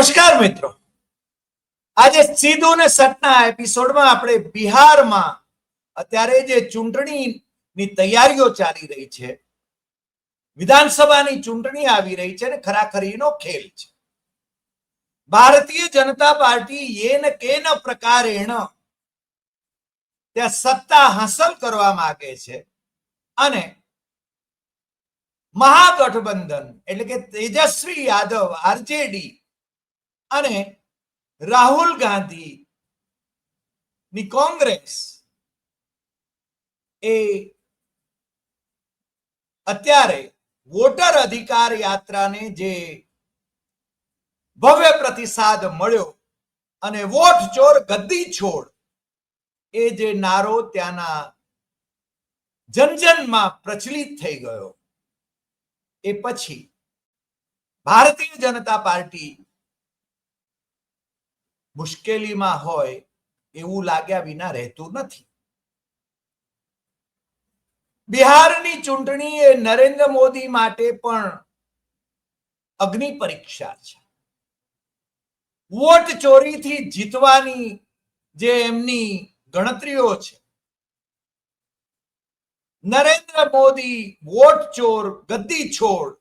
નમસ્કાર મિત્રો. આજે સીધું ને સટના એપિસોડમાં આપણે બિહારમાં અત્યારે જે ચૂંટણીની તૈયારીઓ ચાલી રહી છે, વિધાનસભાની ચૂંટણી આવી રહી છે ને ખરાખરીનો ખેલ છે. ભારતીય જનતા પાર્ટી એન કેન પ્રકારેણ ત્યાં સત્તા હાંસલ કરવા માંગે છે અને મહાગઠબંધન એટલે કે તેજસ્વી યાદવ, આરજેડી અને રાહુલ ગાંધી ની કોંગ્રેસ એ અત્યારે વોટર અધિકાર યાત્રાને જે ભવ્ય પ્રતિસાદ મળ્યો અને વોટ ચોર ગદ્દી છોડ એ જે નારો ત્યાંના જનજનમાં પ્રચલિત થઈ ગયો. એ પછી ભારતીય જનતા પાર્ટી મુશ્કેલીમાં હોય એવું લાગ્યા વિના રહેતું નથી. બિહારની ચૂંટણી એ નરેન્દ્ર મોદી માટે પણ અગ્નિ પરીક્ષા છે. વોટ ચોરીથી જીતવાની જે એમની ગણતરીઓ છે. નરેન્દ્ર મોદી વોટ ચોર ગદ્દી છોડ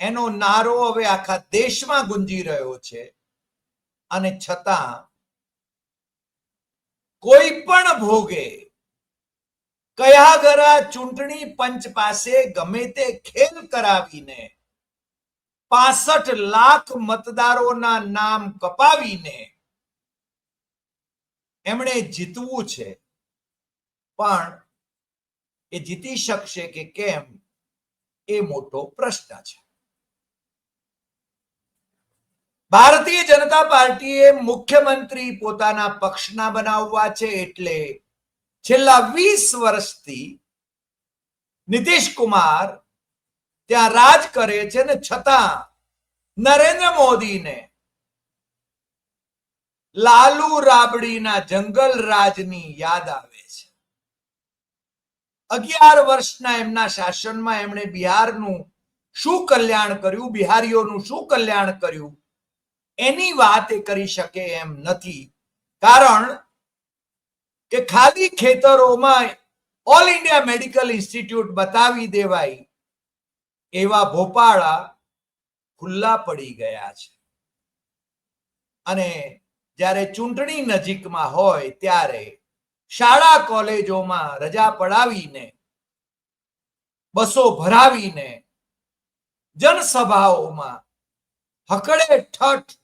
એનો નારો હવે આખા દેશમાં ગુંજી રહ્યો છે. અને છતાં કોઈ પણ ભોગે કયા ગરા ચૂંટણી પંચ પાસે ગમે તે ખેલ કરાવીને પાસઠ લાખ મતદારોના નામ કપાવીને એમણે જીતવું છે. પણ એ જીતી શકશે કે કેમ એ મોટો પ્રશ્ન છે. ભારતીય જનતા પાર્ટીએ મુખ્યમંત્રી પોતાના પક્ષના બનાવવા છે એટલે છેલ્લા વીસ વર્ષથી નીતિશ કુમાર ત્યાં રાજ કરે છે ને છતાં નરેન્દ્ર મોદીને લાલુ રાબડીના જંગલ રાજની યાદ આવે છે. અગિયાર વર્ષના એમના શાસનમાં એમણે બિહારનું શું કલ્યાણ કર્યું, બિહારીઓનું શું કલ્યાણ કર્યું? એની વાત એ કરી શકે એમ નથી. કારણ કે ખાલી ખેતરોમાં ઓલ ઇન્ડિયા મેડિકલ ઇન્સ્ટિટ્યૂટ બતાવી દેવાય એવા ભોપાળા ખુલ્લા પડી ગયા છે. અને જ્યારે ચૂંટણી નજીકમાં હોય ત્યારે શાળા કોલેજોમાં રજા પડાવીને, બસો ભરાવીને જનસભાઓમાં હકડે ઠઠ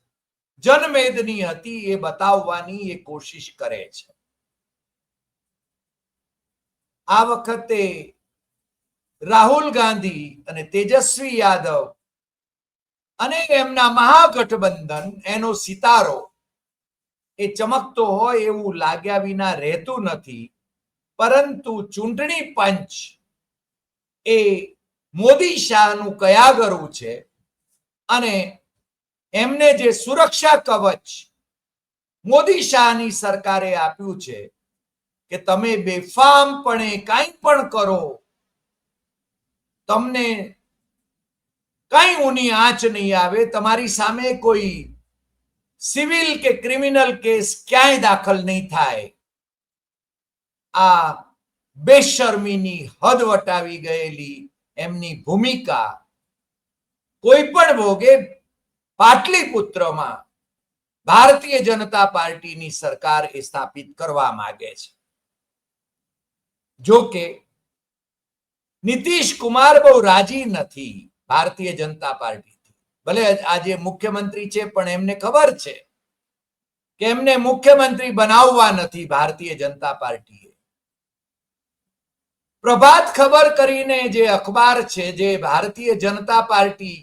જનમેદની હતી એ બતાવવાની એ કોશિશ કરે છે. આ વખતે રાહુલ ગાંધી અને તેજસ્વી યાદવ અને એમના મહાગઠબંધન, એનો સિતારો, એ ચમકતો હોય એવું લાગ્યા વિના રહેતું નથી, પરંતુ ચૂંટણી પંચ એ મોદી શાહનું કયા ગરું છે અને એમને જે સુરક્ષા કવચ મોદી શાહની સરકારે આપ્યું છે કે તમે બેફામપણે કાંઈ પણ કરો, તમને કઈ ઊની આંચ નહીં આવે, તમારી સામે કોઈ સિવિલ કે ક્રિમિનલ કેસ ક્યાંય દાખલ નહીં થાય. આ બેશર્મીની હદ વટાવી ગયેલી એમની ભૂમિકા કોઈ પણ ભોગે પાટલીપુત્રમાં ભારતીય જનતા પાર્ટીની સરકાર એ સ્થાપિત કરવા માંગે છે. જો કે નીતિશ કુમાર બહુ રાજી નથી ભારતીય જનતા પાર્ટીથી. ભલે આજે મુખ્યમંત્રી છે, પણ એમને ખબર છે કે એમને મુખ્યમંત્રી બનાવવા નથી ભારતીય જનતા પાર્ટીએ. પ્રભાત ખબર કરીને જે અખબાર છે, જે ભારતીય જનતા પાર્ટી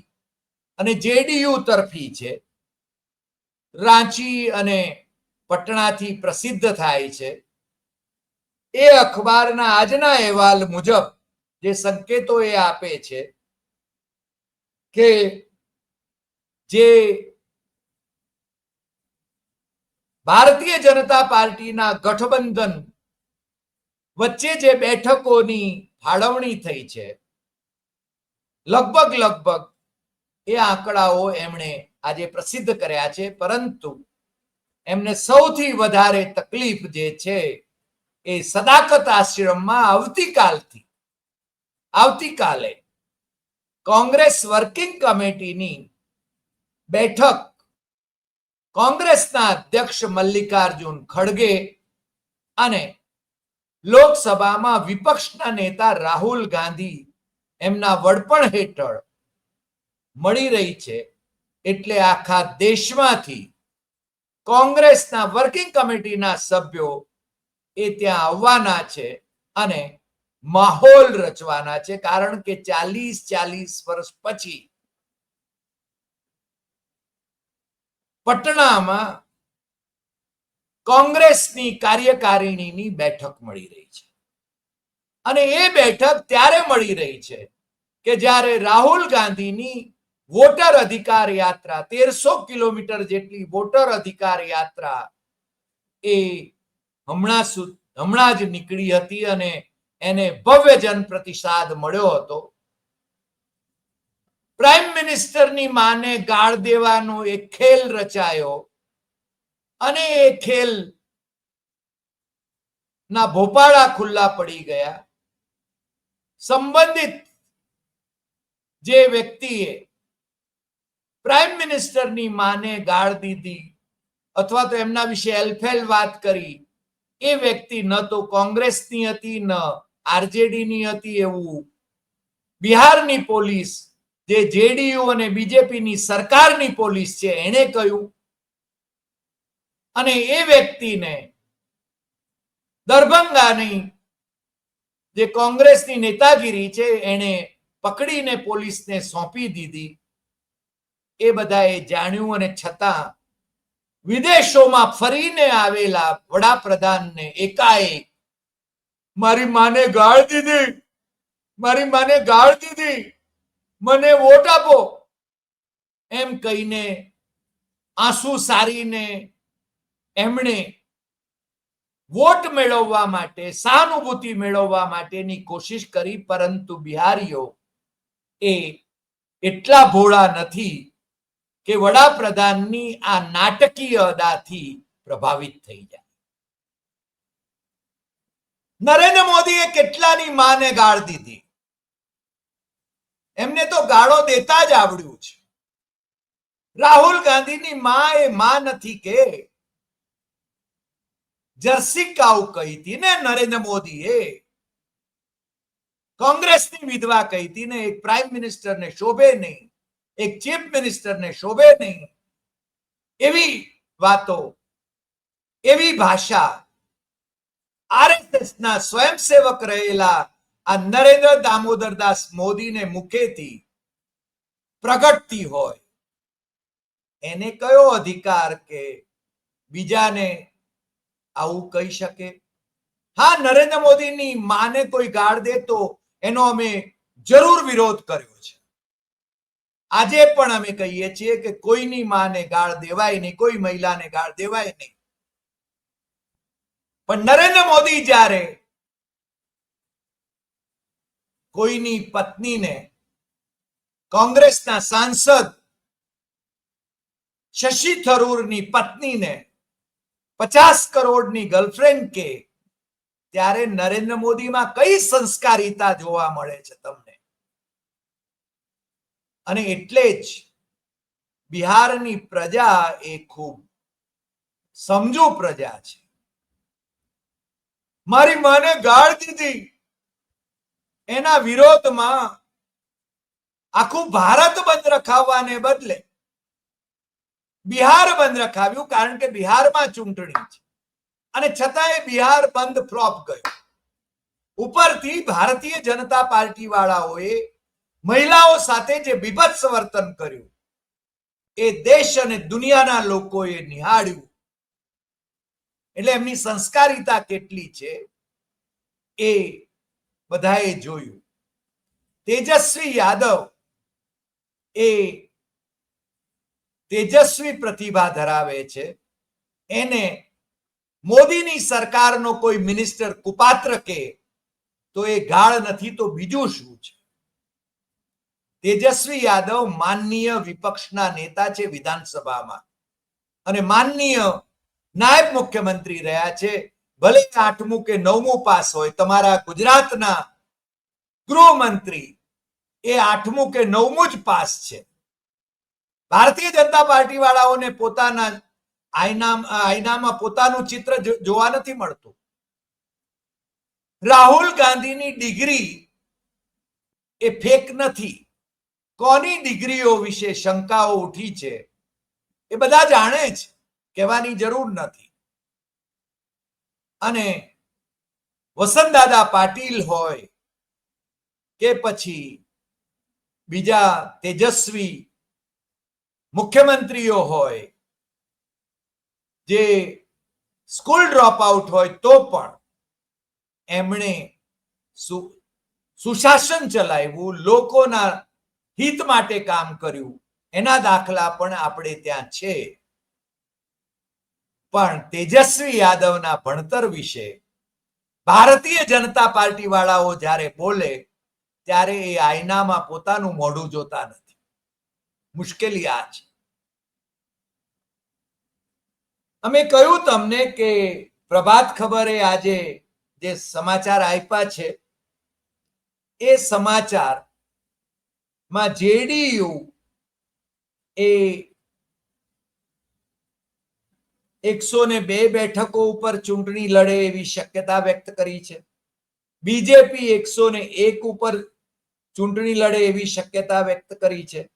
અને જેડીયુ તરફી છે, રાંચી અને પટણાથી પ્રસિદ્ધ થાય છે. એ અખબારના આજના અહેવાલ મુજબ જે સંકેતો એ આપે છે કે જે ભારતીય જનતા પાર્ટીના ગઠબંધન વચ્ચે જે બેઠકોની ફાળવણી થઈ છે, લગભગ લગભગ એ આંકડાઓ એમણે આજે પ્રસિદ્ધ કર્યા છે, પરંતુ એમને સૌથી વધારે તકલીફ જે છે એ સદાકત આશ્રમમાં આવતીકાલથી, આવતીકાલે કોંગ્રેસ વર્કિંગ કમિટીની બેઠક કોંગ્રેસના અધ્યક્ષ મલ્લિકાર્જુન ખડગે અને લોકસભામાં વિપક્ષના નેતા રાહુલ ગાંધી એમના વડપણ હેઠળ મળી રહી છે એટલે આખા દેશમાંથી કોંગ્રેસના વર્કિંગ કમિટીના સભ્યો એ ત્યાં આવવાના છે અને માહોલ રચવાના છે. કારણ કે ચાલીસ ચાલીસ વર્ષ પછી પટણામાં કોંગ્રેસની કાર્યકારિણીની બેઠક મળી રહી છે. અને એ બેઠક ત્યારે મળી રહી છે કે જ્યારે રાહુલ ગાંધીની વોટર અધિકાર યાત્રા, તેરસો કિલોમીટર જેટલી વોટર અધિકાર યાત્રા એ હમણાં સુ- હમણાં જ નીકળી હતી અને એને ભવ્ય જન પ્રતિસાદ મળ્યો હતો. પ્રાઇમ મિનિસ્ટરની માને ગાળ દેવાનો એક ખેલ રચાયો અને એ ખેલ ના ભોપાળા ખુલ્લા પડી ગયા. સંબંધિત જે વ્યક્તિએ પ્રાઇમ મિનિસ્ટરની માને ગાળ દીધી અથવા તો એમના વિશે એલફેલ વાત કરી. એ વ્યક્તિ ન તો કોંગ્રેસની હતી, ન આરજેડીની હતી એવું બિહારની પોલીસ, જે જેડીયુ અને બીજેપીની સરકારની પોલીસ છે, એણે કહ્યું. અને એ વ્યક્તિને દરભંગાની જે કોંગ્રેસની નેતાગીરી છે, એણે પકડીને પોલીસને સોંપી દીધી. એ બધાએ જાણ્યું અને છતાં વિદેશોમાં ફરીને આવેલા વડાપ્રધાનને એકાએક, મારી માને ગાળ દીધી, મારી માને ગાળ દીધી, મને વોટ આપો. એમ કહીને આંસુ સારીને એમણે વોટ મેળવવા માટે, સહાનુભૂતિ મેળવવા માટેની કોશિશ કરી, પરંતુ બિહારીઓ એ એટલા ભોળા નથી કે વડાપ્રધાનની આ નાટકીય અદાથી પ્રભાવિત થઈ જાય. નરેન્દ્ર મોદીએ કેટલાની માને ગાળ દીધી? એમને તો ગાળો દેતા જ આવડ્યું છે. રાહુલ ગાંધીની માં એ માં નથી કે. જર્સી કાઉ કહી હતી ને નરેન્દ્ર મોદીએ. કોંગ્રેસની વિધવા કહી હતી ને એક પ્રાઇમ મિનિસ્ટરને શોભે નહીં. એક ચીફ મિનિસ્ટરને શોભે નહીં. એવી વાતો, એવી ભાષા આરએસએસના સ્વયંસેવક રહેલા આ નરેન્દ્ર દામોદર દાસ મોદીને મુખેથી પ્રગટતી હોય. એને કયો અધિકાર કે બીજાને આવું કહી શકે? હા, નરેન્દ્ર મોદીની માને કોઈ ગાળ દે તો એનો અમે જરૂર વિરોધ કર્યો છે. આજે પણ અમે કહીએ છીએ કે કોઈની માને ગાળ દેવાય નહીં, કોઈ મહિલાને ગાળ દેવાય નહીં. પણ નરેન્દ્ર મોદી જ્યારે કોઈની પત્નીને કોંગ્રેસના સાંસદ શશી થરૂરની પત્નીને પચાસ કરોડની ગર્લફ્રેન્ડ કે, ત્યારે નરેન્દ્ર મોદીમાં કઈ સંસ્કારિતા જોવા મળે છે તમને? અને એટલે જ બિહારની પ્રજા એ ખૂબ સમજુ પ્રજા છે. મારી માને ગાળ દીધી. એના વિરોધમાં આખું ભારત બંધ રખાવવાને બદલે બિહાર બંધ રખાવ્યું કારણ કે બિહારમાં ચૂંટણી છે. અને છતાં એ બિહાર બંધ ફ્લોપ ગયો. ઉપરથી ભારતીય જનતા પાર્ટી વાળાઓએ મહિલાઓ સાથે જે બીભત્સ વર્તન કર્યું, એ દેશ અને દુનિયાના લોકોએ નિહાળ્યું. એટલે એમની સંસ્કારિતા કેટલી છે, એ બધાએ જોયું. તેજસ્વી યાદવ એ તેજસ્વી પ્રતિભા ધરાવે છે. એને મોદીની સરકારનો કોઈ મિનિસ્ટર કુપાત્ર કે તો એ ગાળ નથી તો બીજું શું છે? તેજસ્વી યાદવ માનનીય વિપક્ષના નેતા છે વિધાનસભામાં. અને માનનીય નાયબ મુખ્યમંત્રી રહ્યા છે. ભલે આઠમું કે નવમું પાસ હોય, તમારા ગુજરાતના ગૃહમંત્રી એ આઠમું કે નવમું જ પાસ છે. ભારતીય જનતા પાર્ટી વાળાઓને પોતાના આઈના આઈનામાં પોતાનું ચિત્ર જોવા નથી મળતું. રાહુલ ગાંધીની ડિગ્રી એ ફેક નથી. કોની ડિગ્રીઓ વિશે શંકાઓ ઉઠી છે? એ બધા જાણે જ, કહેવાની જરૂર નથી. અને વસંતદાદા પાટીલ હોય કે પછી બીજા તેજસ્વી મુખ્યમંત્રીઓ હોય, જે સ્કૂલ ડ્રોપ આઉટ હોય તો પણ એમણે સુશાસન ચલાવ્યું, લોકોના હિત માટે કામ કર્યું. એના દાખલા પણ આપણે ત્યાં છે. પણ તેજસ્વી યાદવના ભણતર વિશે ભારતીય જનતા પાર્ટી વાળાઓ જ્યારે બોલે, ત્યારે એ આયનામાં પોતાનું મોઢું જોતા નથી. મુશ્કેલી આ છે. અમે કહ્યું તમને કે પ્રભાત ખબરે આજે જે સમાચાર આપ્યા છે, એ સમાચાર માં જેડીયુ એ એકસો ને બે બેઠકો ઉપર ચૂંટણી લડે એવી શક્યતા વ્યક્ત કરી છે. બીજેપી એકસો ને એક ઉપર ચૂંટણી લડે એવી શક્યતા વ્યક્ત કરી છે.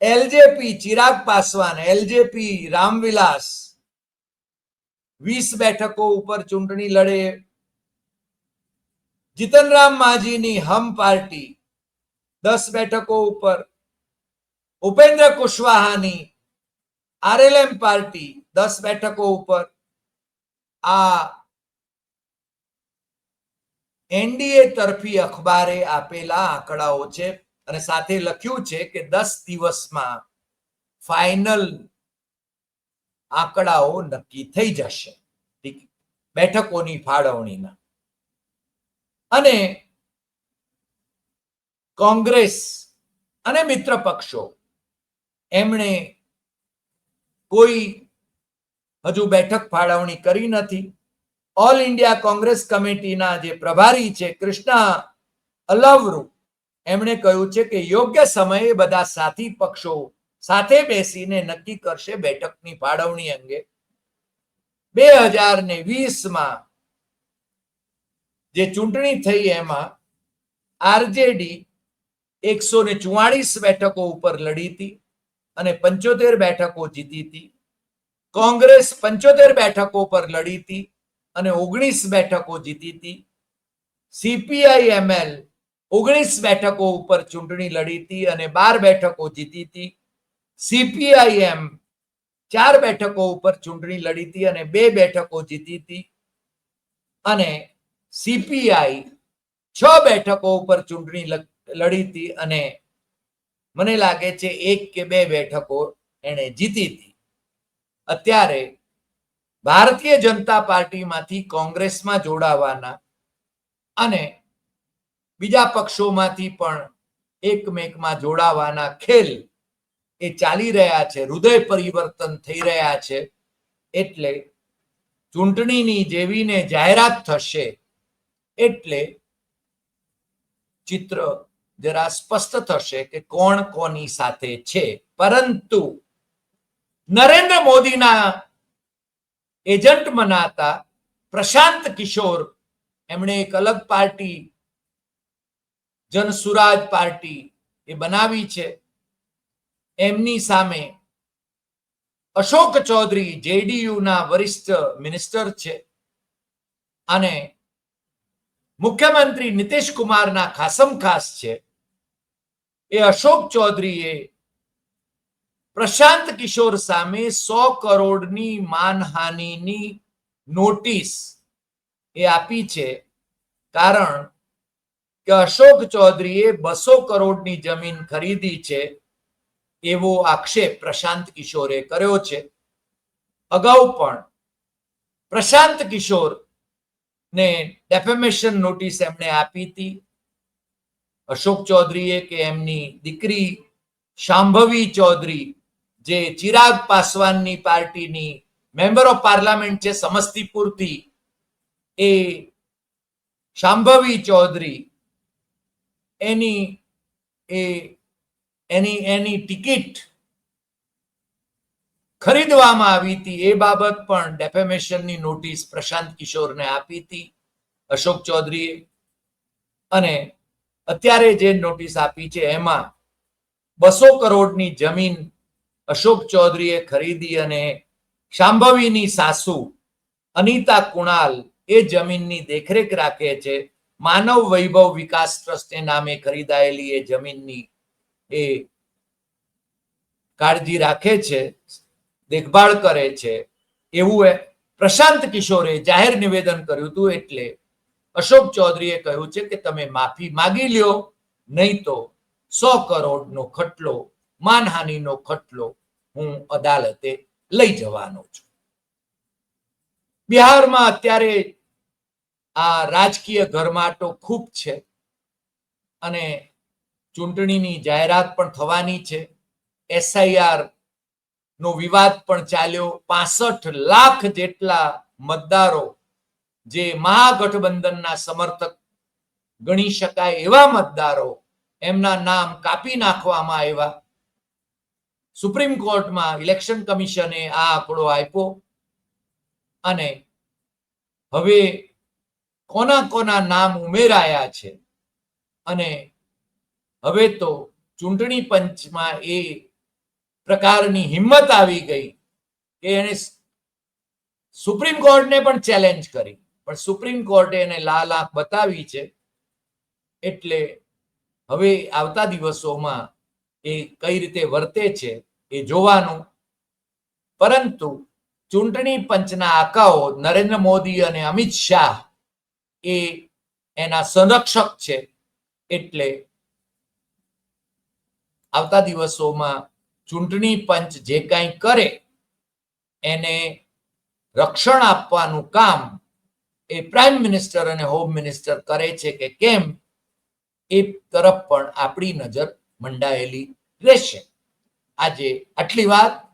એલજેપી ચિરાગ પાસવાન, એલજેપી રામવિલાસ વીસ બેઠકો ઉપર ચૂંટણી લડે. જીતનરામ માજીની હમ પાર્ટી દસ બેઠકો ઉપર ઉપેન્દ્ર કુશવાહાની આરએલએમ પાર્ટી દસ બેઠકો ઉપર આ એનડીએ તરફી અખબારે આપેલા આંકડાઓ છે. અને સાથે લખ્યું છે કે દસ દિવસમાં ફાઇનલ આંકડાઓ નક્કી થઈ જશે. બેઠકોની ફાળવણીના. અને કોંગ્રેસ અને મિત્ર પક્ષો, એમણે કોઈ હજુ બેઠક ફાળવણી કરી નથી. ઓલ ઇન્ડિયા કોંગ્રેસ કમિટીના જે પ્રભારી છે, કૃષ્ણા અલવરુ, એમણે કહ્યું છે કે યોગ્ય સમયે બધા સાથી પક્ષો સાથે બેસીને નક્કી કરશે બેઠકની ફાળવણી અંગે. બે હજાર ને વીસમાં જે ચૂંટણી થઈ એમાં આરજેડી એકસો ને ચુવાળીસ બેઠકો ઉપર લડી હતી અને પંચોતેર બેઠકો જીતી હતી. કોંગ્રેસ પંચોતેર બેઠકો પર લડી હતી અને ઓગણીસ બેઠકો જીતી હતી. સીપીઆઈ એમએલ ઓગણીસ બેઠકો ઉપર ચૂંટણી લડી હતી અને બાર બેઠકો જીતી હતી. સીપીઆઈએમ ચાર બેઠકો ઉપર ચૂંટણી લડી હતી અને બે બેઠકો જીતી હતી. અને સીપીઆઈ છ બેઠકો ઉપર ચૂંટણી લડ- હતી અને મને લાગે છે એક કે બે બેઠકો એણે જીતી હતી. અત્યારે ભારતીય જનતા પાર્ટીમાંથી કોંગ્રેસમાં જોડાવાના અને બીજા પક્ષોમાંથી પણ એકમેકમાં જોડાવાના ખેલ એ ચાલી રહ્યા છે, હૃદય પરિવર્તન થઈ રહ્યા છે, એટલે ચૂંટણીની જેવીને જાહેરાત થશે એટલે ચિત્ર જરા સ્પષ્ટ થશે કે કોણ કોની સાથે છે. પરંતુ નરેન્દ્ર મોદીના એજન્ટ મનાતા પ્રશાંત કિશોર, એમણે એક અલગ પાર્ટી, જનસુરાજ પાર્ટી એ બનાવી છે. એમની સામે અશોક ચૌધરી જેડીયુ ના વરિષ્ઠ મિનિસ્ટર છે અને મુખ્યમંત્રી નીતિશ કુમારના ખાસમ ખાસ છે. એ અશોક ચૌધરીએ પ્રશાંત કિશોર સામે સો કરોડની માનહાનિની નોટિસ એ આપી છે. કારણ કે અશોક ચૌધરીએ બસો કરોડની જમીન ખરીદી છે એવો આક્ષેપ પ્રશાંત કિશોરે કર્યો છે. અગાઉ પણ પ્રશાંત કિશોર ને ડેફેમેશન નોટિસ એમણે આપી હતી. અશોક ચૌધરીએ કે એમની દીકરી શાંભવી ચૌધરી, જે ચિરાગ પાસવાનની પાર્ટીની મેમ્બર ઓફ પાર્લામેન્ટ છે સમસ્તીપુરથી, એ શાંભવી ચૌધરી, એની, એ, એની એની ટિકિટ ખરીદવામાં આવી હતી. એ બાબત પણ ડેફેમેશનની નોટિસ પ્રશાંત કિશોરને આપી હતી અશોક ચૌધરીએ. અને અત્યારે જે નોટિસ આપી છે, એમાં બસો કરોડની જમીન અશોક ચૌધરીએ ખરીદી અને શાંભવીની સાસુ અનિતા કુણાલ એ જમીનની દેખરેખ રાખે છે. માનવ વૈભવ વિકાસ ટ્રસ્ટે નામે ખરીદાયેલી એ જમીનની એ કાળજી રાખે છે, દેખભાળ કરે છે. એવું પ્રશાંત કિશોરે જાહેર નિવેદન કર્યું હતું એટલે અશોક ચૌધરીએ કહ્યું છે કે તમે માફી માગી લ્યો, નહીં તો સો કરોડનો ખટલો, માનહાનિનો ખટલો હું અદાલતે લઈ જવાનો છું. બિહારમાં અત્યારે આ રાજકીય ઘરમાટો ખૂબ છે અને ચૂંટણીની જાહેરાત પણ થવાની છે. એસઆઈઆર નો વિવાદ પણ ચાલ્યો. પાસઠ લાખ જેટલા મતદારો જે મહાગઠબંધનના સમર્થક ગણી શકાય એવા મતદારો એમના નામ કાપી નાખવામાં આવ્યા. સુપ્રીમ કોર્ટમાં ઇલેક્શન કમિશને આ આંકડો આપ્યો અને હવે કોના કોના નામ ઉમેરાયા છે અને હવે તો ચૂંટણી પંચમાં એ પ્રકારની હિંમત આવી ગઈ કે એને સુપ્રીમ કોર્ટને પણ ચેલેન્જ કરી. પણ સુપ્રીમ કોર્ટે એને લાલ આંખ બતાવી છે. એટલે હવે આવતા દિવસોમાં એ કઈ રીતે વર્તે છે એ જોવાનું. પરંતુ ચૂંટણી પંચના આકાઓ નરેન્દ્ર મોદી અને અમિત શાહ એ એના સંરક્ષક છે. એટલે આવતા દિવસોમાં ચૂંટણી પંચ જે કાંઈ કરે એને રક્ષણ આપવાનું કામ એ પ્રાઇમ મિનિસ્ટર અને હોમ મિનિસ્ટર કરે છે કે કેમ, એ તરફ પણ આપણી નજર મંડાયેલી રહેશે. આજે આટલી વાત.